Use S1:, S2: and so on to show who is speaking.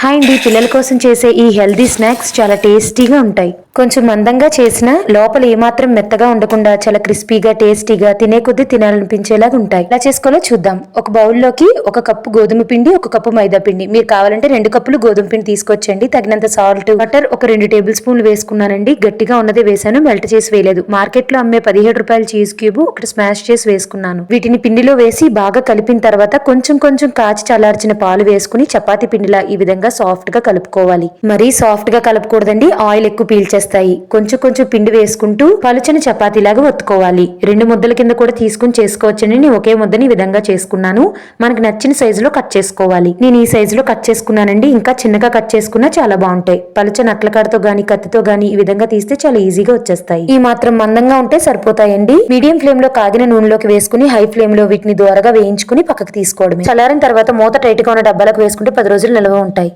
S1: Hi అండి. పిల్లల కోసం చేసే ఈ హెల్దీ స్నాక్స్ చాలా టేస్టీగా ఉంటాయి. కొంచెం మందంగా చేసిన లోపల ఏమాత్రం మెత్తగా ఉండకుండా చాలా క్రిస్పీగా టేస్టీగా తినే కొద్దీ తినాలనిపించేలాగా ఉంటాయి. ఇలా చేసుకోవాలో చూద్దాం. ఒక బౌల్లోకి ఒక కప్పు గోధుమ పిండి ఒక కప్పు మైదా పిండి. మీరు కావాలంటే రెండు కప్పులు గోధుమ పిండి తీసుకొచ్చండి. తగినంత సాల్ట్ బటర్ ఒక రెండు టేబుల్ స్పూన్లు వేసుకున్నానండి. గట్టిగా ఉన్నదే వేసాను మెల్ట్ చేసి వేయలేదు. మార్కెట్లో అమ్మే పదిహేడు రూపాయల చీజ్ క్యూబ్ ఒకటి స్మాష్ చేసి వేసుకున్నాను. వీటిని పిండిలో వేసి బాగా కలిపిన తర్వాత కొంచెం కొంచెం కాచి చల్లార్చిన పాలు వేసుకుని చపాతీ పిండిలా ఈ విధంగా సాఫ్ట్గా కలుపుకోవాలి. మరీ సాఫ్ట్గా కలపకూడదండి. ఆయిల్ ఎక్కువ వచ్చేస్తాయి కొంచెం కొంచెం పిండి వేసుకుంటూ పలుచని చపాతీలాగా ఒత్తుకోవాలి. రెండు ముద్దల కింద కూడా తీసుకుని చేసుకోవచ్చని నేను ఒకే ముద్దని విధంగా చేసుకున్నాను. మనకు నచ్చిన సైజులో కట్ చేసుకోవాలి. నేను ఈ సైజులో కట్ చేసుకున్నానండి. ఇంకా చిన్నగా కట్ చేసుకున్నా చాలా బాగుంటాయి. పలుచని అట్లకాడతో గాని కత్తితో గాని ఈ విధంగా తీస్తే చాలా ఈజీగా వచ్చేస్తాయి. ఈ మాత్రం మందంగా ఉంటే సరిపోతాయండి. మీడియం ఫ్లేమ్లో కాగిన నూనెలోకి వేసుకుని హై ఫ్లేమ్లో వీటిని దూరగా వేయించుకుని పక్కకు తీసుకోవడమే. చల్లారిన తర్వాత మూత టైట్గా ఉన్న డబ్బాలకు వేసుకుంటే పది రోజులు నిల్వ ఉంటాయి.